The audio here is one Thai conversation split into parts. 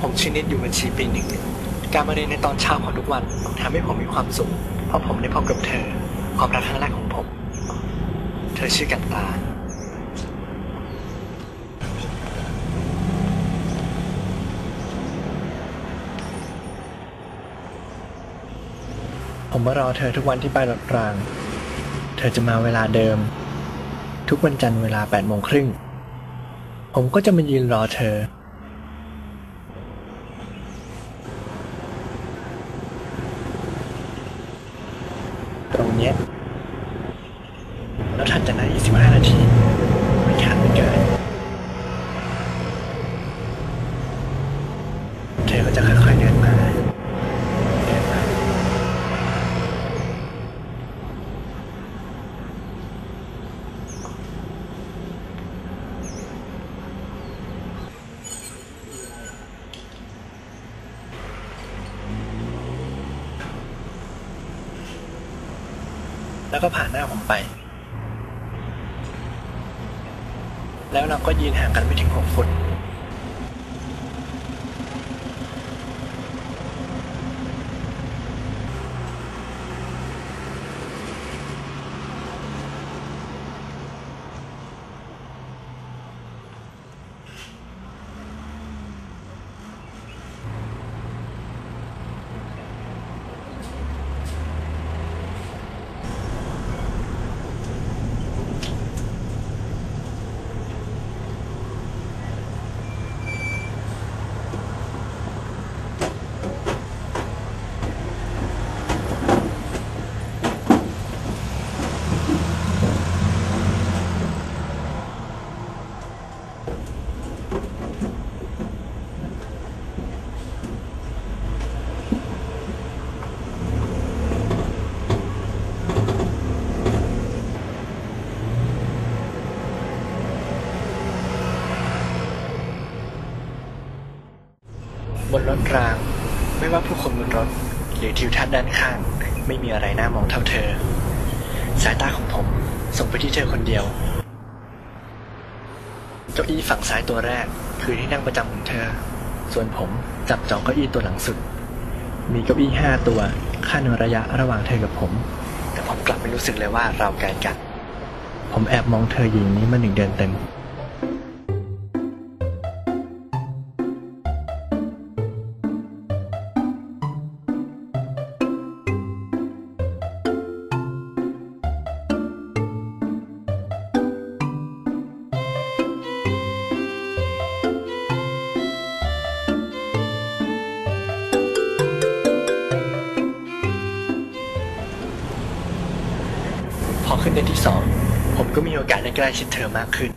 ผมชื่อนิดอยู่บัญชีปีหนึ่ง การมาเรียนในตอนเช้าของทุกวันทำให้ผมมีความสุข เพราะผมได้พบกับเธอ ความรักครั้งแรกของผม เธอชื่อกันตาผมมารอเธอทุกวันที่ป้ายรถราง เธอจะมาเวลาเดิม ทุกวันจันทร์เวลา8โมงครึ่ง ผมก็จะมายืนรอเธอ ตรงเนี้ยแล้วถันจากนั้นอีกสิบห้านาทีไม่ทันไม่เกินเธอก็จะค่อยๆเดินมา เดินมา แล้วก็ผ่านหน้าผมไป แล้วเราก็ยืนห่างกันไม่ถึงหกฟุต บนรถราง ไม่ว่าผู้คนบนรถ หรือทิวทัศน์ด้านข้าง ไม่มีอะไรน่ามองเท่าเธอ สายตาของผมส่งไปที่เธอคนเดียวเก้าอี้ฝั่งซ้ายตัวแรก คือที่นั่งประจำของเธอ ส่วนผมจับจองเก้าอี้ตัวหลังสุด มีเก้าอี้ห้าตัวขั้นระยะระหว่างเธอกับผม แต่ผมกลับไม่รู้สึกเลยว่าเราไกลกัน ผมแอบมองเธออยู่อย่งนี้มาหนึ่งเดือนเต็ม ขึ้นเดือนที่สอง ผมก็มีโอกาสได้ใกล้ชิดเธอมากขึ้น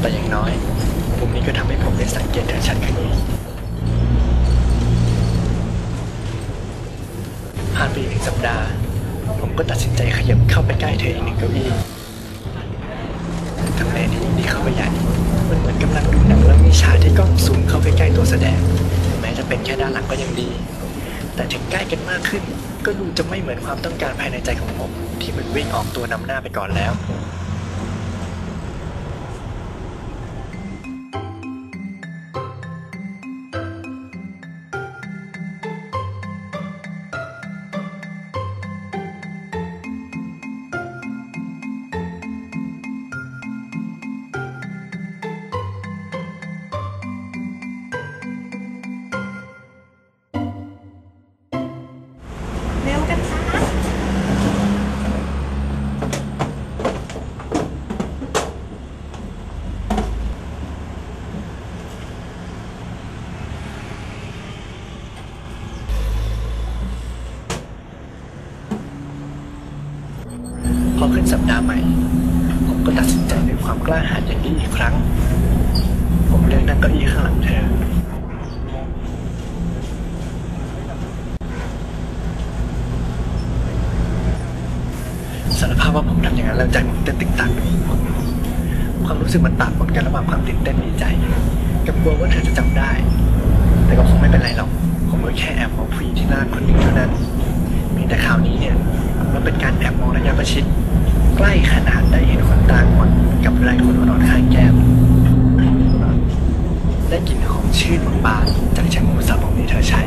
แต่อย่างน้อยมุมนี้ก็ทำให้ผมได้สังเกตเธอชัดขึ้นอีก ผ่านไปอีกหนึ่งสัปดาห์ ผมก็ตัดสินใจขยับเข้าไปใกล้เธออีกหนึ่งเก้าอี้ทำเลนี้ยิ่งดีเข้าไปใหญ่ มันเหมือนกำลังดูหนังแล้วมีฉากที่กล้องซูมเข้าไปใกล้ตัวแสดง แม้จะเป็นแค่ด้านหลังก็ยังดี แต่ถึงใกล้กันมากขึ้น ก็ดูจะไม่เหมือนความต้องการภายในใจของผม ที่มันวิ่งออกตัวนำหน้าไปก่อนแล้ว ขึ้นสัปดาห์ใหม่ ผมก็ตัดสินใจด้วยความกล้าหาญอย่างนี้อีกครั้ง ผมเลือกนั่งเก้าอี้ข้างหลังเธอสารภาพว่าผมทำอย่างนั้นแล้วใจผมเต้นติ๊กตักความรู้สึกมันต่างกันระหว่างความตื่นเต้นดีใจ กับกลัวว่าเธอจะจำได้ แต่ก็คงไม่เป็นไรหรอก ผมก็แค่แอบมองผู้หญิงที่น่าคนหนึ่งเท่านั้นมีแต่คราวนี้เนี่ยมันเป็นการแอบมองระยะประชิด ใกล้ขนาดได้เห็นคนตาหมดกับไรคนนอนข้างแก้ม ได้กลิ่นหอมชื่นของปลาจากแชมพูสระองที่เธอใช้